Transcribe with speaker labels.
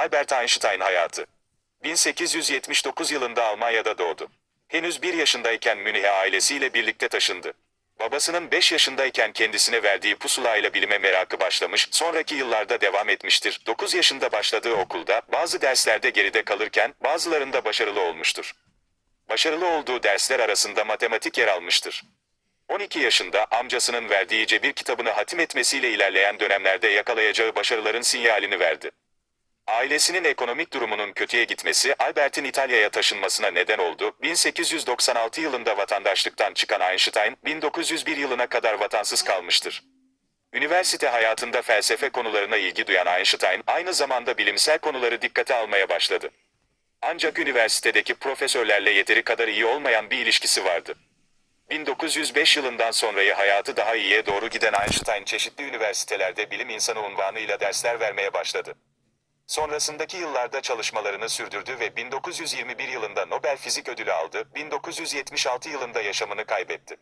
Speaker 1: Albert Einstein hayatı. 1879 yılında Almanya'da doğdu. Henüz bir yaşındayken Münih'e ailesiyle birlikte taşındı. Babasının 5 yaşındayken kendisine verdiği pusula ile bilime merakı başlamış, sonraki yıllarda devam etmiştir. 9 yaşında başladığı okulda bazı derslerde geride kalırken bazılarında başarılı olmuştur. Başarılı olduğu dersler arasında matematik yer almıştır. 12 yaşında amcasının verdiği cebir kitabını hatim etmesiyle ilerleyen dönemlerde yakalayacağı başarıların sinyalini verdi. Ailesinin ekonomik durumunun kötüye gitmesi Albert'in İtalya'ya taşınmasına neden oldu. 1896 yılında vatandaşlıktan çıkan Einstein, 1901 yılına kadar vatansız kalmıştır. Üniversite hayatında felsefe konularına ilgi duyan Einstein, aynı zamanda bilimsel konuları dikkate almaya başladı. Ancak üniversitedeki profesörlerle yeteri kadar iyi olmayan bir ilişkisi vardı. 1905 yılından sonrayı hayatı daha iyiye doğru giden Einstein çeşitli üniversitelerde bilim insanı unvanıyla dersler vermeye başladı. Sonrasındaki yıllarda çalışmalarını sürdürdü ve 1921 yılında Nobel Fizik Ödülü aldı, 1976 yılında yaşamını kaybetti.